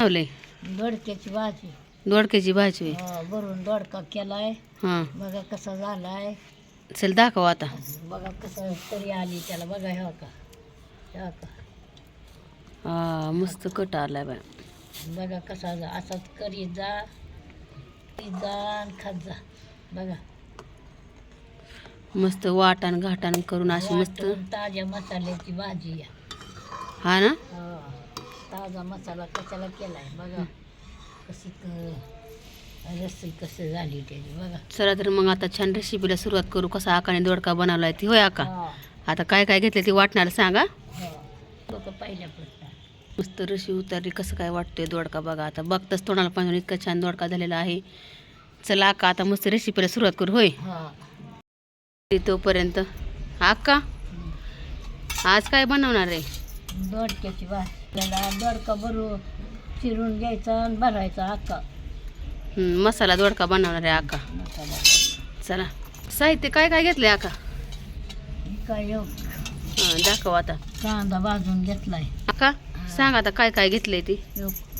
दोडक्याची भाजी. दोडक्याची भाजी. हा, भरून दोडका केलाय. हां. बघा कसा झालाय. चल दाखव आता. बघा कसं तरी आली त्याला. बघा हे का हे का हा मस्त कट आलाय बाय. बघा कसा जा असाच करीत जा. करीत जा आणि खात जा. बघा. मस्त वाटण घाटण करून अशी मस्त वाटून ताज्या मसाल्याची भाजी आहे. हा ना? हा. ताजा मसाला कशाला केलाय बघा. कशी क रस्सी कसं झाली त्याची बघा. चला तर मग आता छान रेसिपीला सुरुवात करू. कसा आकाने दोडका बनवलाय ती होय आका? हा. आता काय काय घेतलं ते वाटणार सांगा. हा. पहिल्यापासून मस्त रशी उतरली कसं काय वाटतोय दोडका बघा. आता बघताच तोंडाला पाहिजे इतका छान दोडका झालेला आहे. चला आका आता मस्त रेसिपीला सुरुवात करू होय? हा. तोपर्यंत आका आज काय बनवणार आहे? दोडक्याची त्याला दोडका भरू चिरून घ्यायचा आणि भरायचा हं, मसाला दोडका बनवणार आहे आका. मसाला. चला. साहित्य काय काय घेतलंय आका? काय हां? दाखव आता. कांदा भाजून घेतलाय. आका सांग आता काय काय घेतलंय ती.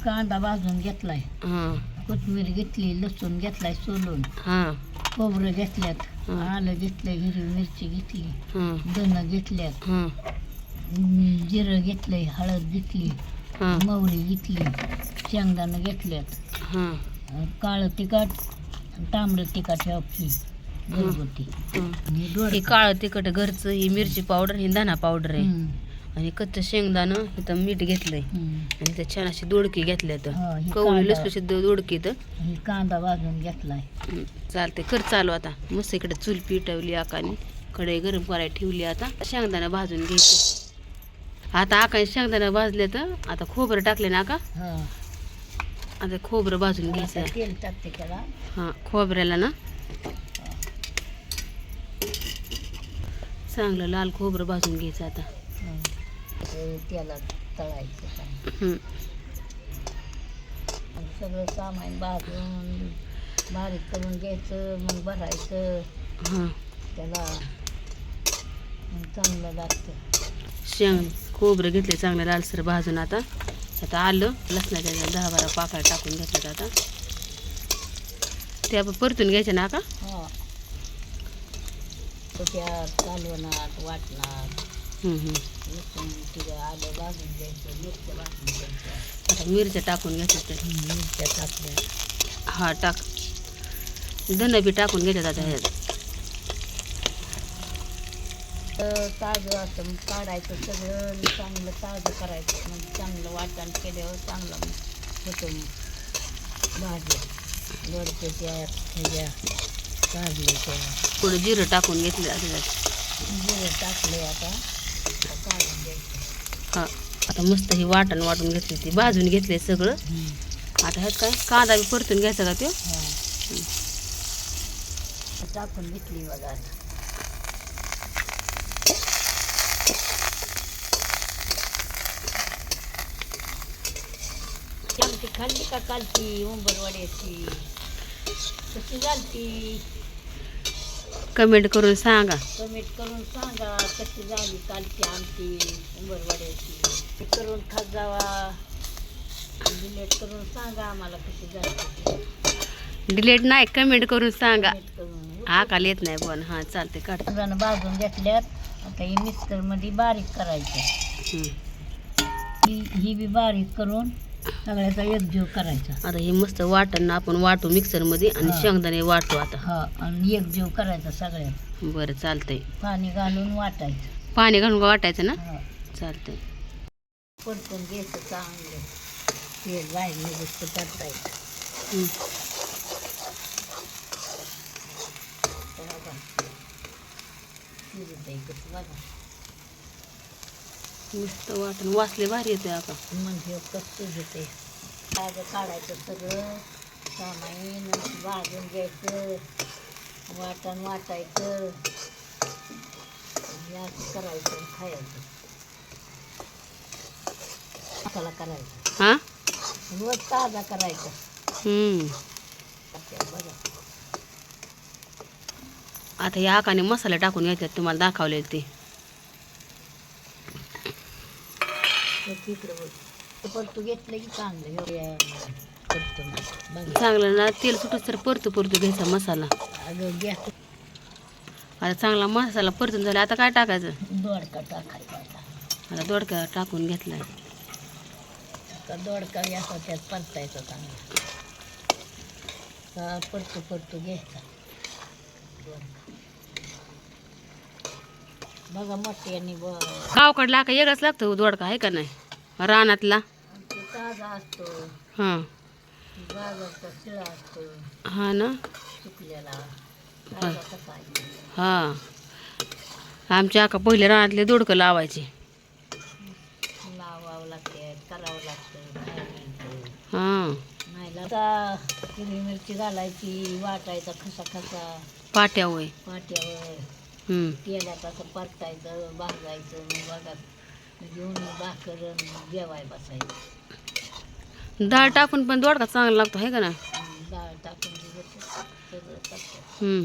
कांदा भाजून घेतलाय. हां. कोथिंबीर घेतली लसूण घेतलाय सोलून. हां. खोबरं घेतल्यात. हं. आलं घेतलंय हिरवी मिरची घेतली. हां. धन घेतल्यात. हां. जिरं घेतलंय हळद घेतली हां. मोहरी घेतली शेंगदाणं घेतल्यात. हां. काळं तिखट तांबडं तिखट हे आपली घरगुती. हां. आणि हे दोडका काळं तिखट घरचं ही मिरची पावडर ही धना पावडर आहे. आणि कच्चं शेंगदाणं इथं मीठ घेतलंय. आणि त्यात छान अशी दोडकी घेतल्या तर हा, कवळी कांदा- दोडकी तर कांदा भाजून घेतलाय. चालते कर चालू आता. मस्त इकडे चूल पिटवली आकाने. कढई गरम करायला ठेवली आता. शेंगदाणा भाजून घ्यायचं. आता आकाने शेंगदाणा भाजले तर आता खोबरं टाकले ना हा. आता खोबरं भाजून घ्यायचं. तेल टाकते त्याला. हां खोबऱ्याला ना? चांगलं लाल खोबरं भाजून घ्यायचं आता. ते तेलात तळायचं सगळं सामान भाजून बारीक करून घ्यायचं मग भरायचं. हां. त्याला चांगलं लागतं. शेंग खोबरं घेतले चांगलं लालसर भाजून आता आता आलं लसणाच्या दहा बारा पाकळ्या टाकून घेतल्यात आता ते आपण परतून घ्यायचे ना का कालवणात वाटणार. लसूण तिथं आलं भाजून घ्यायचं मिरच्या भाजून घ्यायच्या आता मिरच्या टाकून घ्यायच्या मिरच्या टाकल्या हा टाक धन बी टाकून आता ह्यात ताजं असं काढायचं सगळं चांगलं ताजं करायचं. मग चांगलं वाटण केल्यावर चांगलं होतं भाज्या दोडक्याच्या ह्याच्या काढल्याच्या थोडं जिरं टाकून घेतलं त्यात. जिरं. टाकले आता काढून द्यायचं हा आता मस्त ही वाटण वाटून घेतली ती भाजून घेतले सगळं. आता ह्यात काय कांदा बी परतून घ्यायचा का तो? टाकून घेतली बघा आता ती खाल्ली का कालची उंबरवाड्याची? कशी झालती? कमेंट करून सांगा. कमेंट करून सांगा कशी झाली कालची आमची उंबरवाड्याची? ते करून खात जावा. डिलेट करून सांगा आम्हाला कशी झाली डिलेट नाही कमेंट करून सांगा. करून. हा काल येत नाही पण हा चालते काढ. शेंगदाणं भाजून घेतल्यात. आता ही मिक्सरमध्ये बारीक करायचं. ही ही बी बारीक करून सगळ्याचा एकजीव करायचा. आता हे मस्त वाटण आपण वाटू मिक्सरमध्ये आणि हा. शेंगदाणे वाटू आता. हा आणि एकजीव करायचा सगळ्यात. बरं चालतंय. पाणी घालून वाटायचं. पाणी घालून वाटायचं ना? हा. चालतंय. परतून घ्यायचं चांगलं. तेल राहिलं गोष्ट परतायचं हं. कसं बघा. मस्त वाटण. वासले भारी येते आता. म्हणजे कसं आहे ताजं काढायचं सगळं सामाईन भाजून घ्यायचं वाटण वाटायचं असं करायचं आणि खायचं. मसाला करायचा. हा? रोज ताजा करायचा. आता या आकाने मसाले टाकून घ्यायच्यात तुम्हाला दाखवले ते. परतू घेतलं की चांगलं परतू चांगलं ना तेल सुटूस तर परतू परतू घ्यायचा मसाला. आता चांगला मसाला परतून झाला आता काय टाकायचं? दोडका टाकायचा आता. दोडका टाकून घेतलाय. आता दोडका गॅसा त्यात परतायचा चांगला. का परतू परतू घ्यायचा. बघा मोठ्याने ब गावकडला का वेगळाच लागतो दोडका आहे का नाही? रानातला? ताजा असतो. हां. शिळा असतो. हा ना? सुकलेला. ताजा हा. आमच्या आका पहिले रानातले दोडकं लावायचे. लावावं लागते करावं लागतं हां. नाही हिरवी मिरची घालायची वाटायचा खसा खसा. पाट्या होय पाट्यावर. हम्म. तेलात असं परतायचं भाजायचं मग बघा. घेऊन भाकर आणि जेवाय बसायचं. डाळ टाकून पण दोडका चांगला लागतो आहे का ना डाळ टाकून दिलं सगळं करतात हम्म.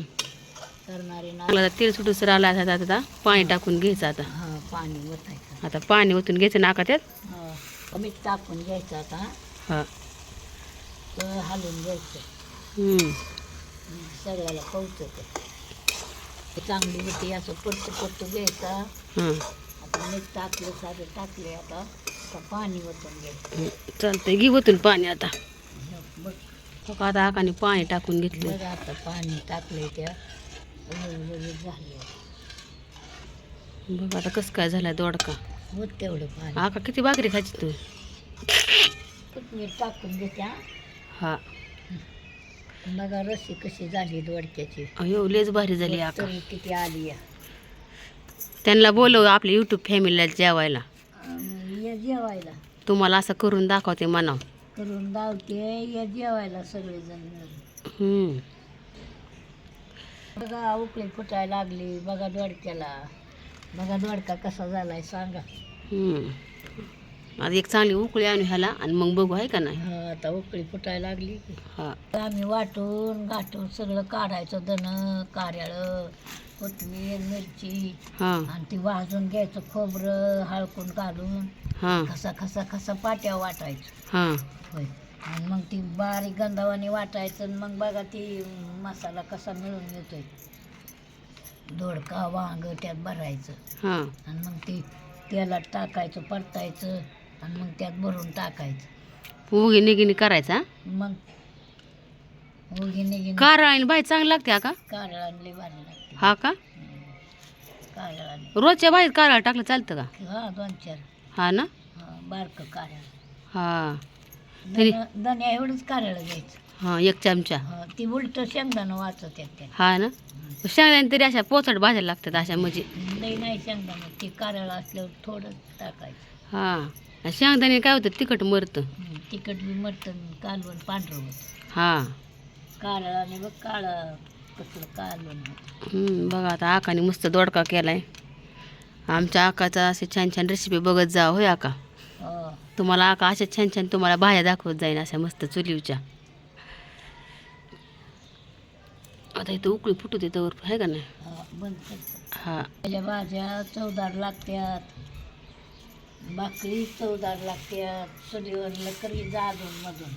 करणारे ना चांगला तेल सुटूस आला आता आता पाणी टाकून घ्यायचं आता. हा पाणी ओतायचं आता पाणी ओतून घ्यायचं नाका त्यात हा मीठ टाकून घ्यायचं आता. हा. तर हलवून घ्यायचं. हम्म. मग सगळ्याला कौचत चांगली होती असं परतू परतू घ्यायचा. हां. मीठ टाकलं साधं टाकले आता. आता पाणी ओतून हम्म. चालतंय घे ओतून पाणी आता. बघ. हो का आता आकाने पाणी टाकून घेतलं बघा आता पाणी टाकले त्या. झाले बघ आता कसं काय झालं दोडका. होत तेवढं पाणी. आका किती भाकरी खायची तू? कोथमीर टाकून घेत्या हा. बघा रस्सी कशी झाली दोडक्याची. अयो लेच भारी झाली आका. तरी किती आली या त्यांना बोलव आपल्या युट्यूब फॅमिलीला जेवायला. ये जेवायला. तुम्हाला असं करून दाखवते म्हणाव. करून धावते ये जेवायला सगळेजण मिळून. हम्म. बघा उकळी फुटायला लागली. बघा दोडक्याला. बघा दोडका कसा झालाय सांगा. हम्म. आता एक चांगली उकळी आणू ह्याला आणि मग बघू आहे का नाही? हा. आता उकळी फुटायला लागली. की हा आम्ही वाटून गाठून सगळं काढायचं दण कार्याळ कोथमीर मिरची हा. आणि ती भाजून घ्यायचं खोबरं हळकून घालून हा. खसा खसा खसा पाट्या वाटायचं. हा. होय. आणि मग ती बारीक गंधावाने वाटायचं आणि मग बघा ती मसाला कसा मिळून येतोय. दोडका वांग त्यात भरायचं. हा. आणि मग ते तेलात टाकायचं परतायचं आणि मग त्यात भरून टाकायचं. उगी निगिनी करायचा मग? उगी निघीन कारळ आणि बाई चांगली लागते हा का? कारळ आणले भारी लागते. हा का? कारळ आणले रोजच्या बाहेर कारळ टाकलं चालतं का? हा दोन चार. हा ना? हा बारकं कारळ हा. तरी- धन- धन्या एवढंच कारळ घ्यायचं. हा एक चमचा. हा, ती उलट शेंगदाणं वाचत त्या हा ना? शेंगदाणे तरी अशा पोचट भाज्या लागतात अशा म्हणजे. लई नाही शेंगदाणं ते कारळ असल्यावर थोडं टाकायचं. हा. शेंगदाणे काय होतं तिखट मरतं. हं, तिखट बी मटण कालवण पांढरं होतं. हा. कारळ आणि बघ काळं कसलं कालवण होतं. हम्म, बघा आता आकाने मस्त दोडका केलाय. आमच्या आकाचा असे छान छान रेसिपी बघत जा होय आका? हो. तुम्हाला आका अशा छान छान तुम्हाला भाज्या दाखवत जाईन अशा मस्त चुलीवच्या. आता इथं उकळी फुटू दे आहे का नाही? हा, बंद हा. त्याच्या भाज्या चवदार लागत्यात. भाकरी चवदार लागत्यात चुलीवर करी जाजून मधून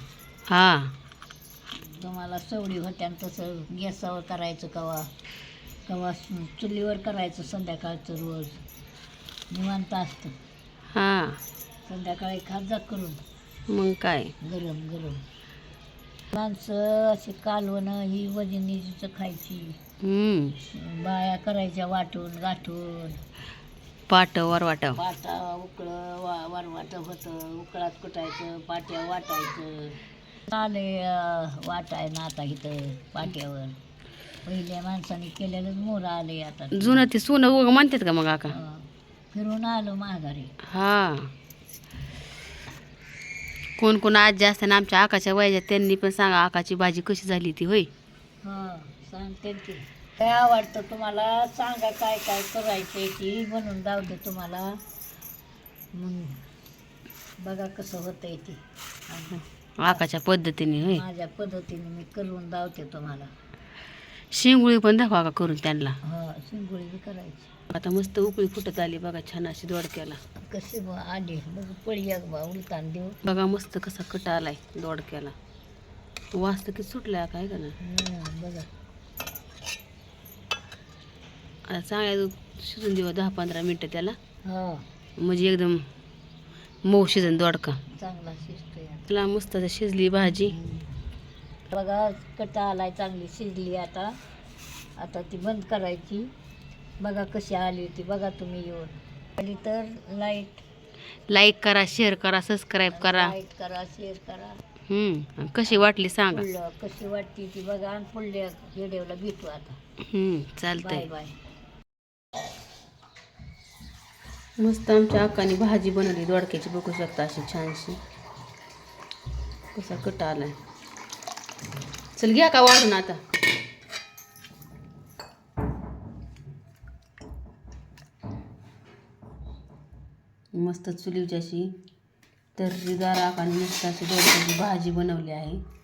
हा. तुम्हाला सवडी होत्या तसं गॅसावर करायचं कवा कवा चुलीवर करायचं संध्याकाळचं रोज. निवांत असतं. हा. संध्याकाळी खात जा करून. मग काय? गरम गरम. माणसं अशी कालवणं ही वजनीचं खायची. हम्म. बाया करायच्या वाटून गाठून. पाट वरवाटा. पाटा उकळं वा वरवाट होतं. उकळात कुटायचं पाट्या वाटायचं. आले वाटाय ना आता इथं पाट्यावर. पहिल्या माणसाने केलेलंच मोर आले आता. जुनं ते सोनं उगं म्हणतात का मग आका. फिरून आलो माघारी. हा. कोण कोण आजी असताना आमच्या आकाच्या वयाच्या त्यांनी पण सांगा आकाची भाजी कशी झाली ती होय? हां सांगते की. काय आवडतं तुम्हाला? सांगा काय काय करायचंय ती बनवून जाऊ दे तुम्हाला. मग बघा कसं होतंय ती. आकाच्या पद्धतीने होय? माझ्या पद्धतीने मी करून दावते तुम्हाला. शेंगुळी पण दाखवा का करून त्यांना? हा शिंगोळी बी करायची. आता मस्त उकळी फुटत आली बघा छान अशी दोडक्याला. कशी बा आली. बघ पळी एक बा उलटान देऊ. बघा मस्त कसा कट आलाय दोडक्याला. वास तर किती सुटलाय काय का ना बघा. चांगल्या शिजून देऊ दहा पंधरा मिनटं त्याला. हा. म्हणजे एकदम मऊ शिजन दोडका. चांगला शिजतोय. त्याला मस्त शिजली भाजी. बघा कटा आलाय चांगली शिजली आता. आता ती बंद करायची. बघा कशी आली होती. बघा तुम्ही येऊन. आली तर लाइट. लाईक करा शेअर करा सबस्क्राईब करा. लाइट करा शेअर करा. हम्म. कशी वाटली सांगा. कशी वाटते ती बघा आणि पुढल्या व्हिडिओला भेटू आता. हम्म. बाय चालतंय बाय मस्त आमच्या अक्काने भाजी बनवली दोडक्याची बघू शकता अशी छानशी. कसा कट आलाय. चल घ्या का वाढून आता? मस्त चुलीची अशी तर्रीदार आकाने मस्त अशी दोडक्याची भाजी बनवली आहे.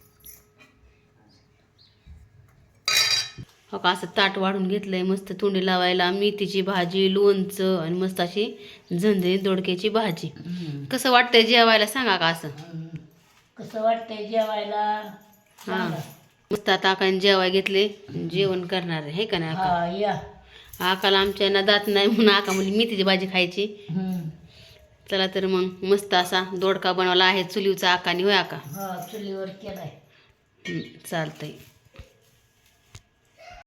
का असं ताट वाढून घेतलंय मस्त तोंडी लावायला मेथीची भाजी लोणचं आणि मस्त अशी झंझणी दोडक्याची भाजी. कसं वाटतंय जेवायला सांगा का असं? कसं वाटतंय जेवायला? हा. मस्त आता आकाने जेवाय घेतले जेवण करणार आहे हे का नाही आका? हा या. आकाला आमच्या ना दात नाही म्हणून आका म्हणली मेथीची भाजी खायची. चला तर मग मस्त असा दोडका बनवला आहे चुलीवचा आकाने होय आका? चुलीवर केलाय. चालतंय.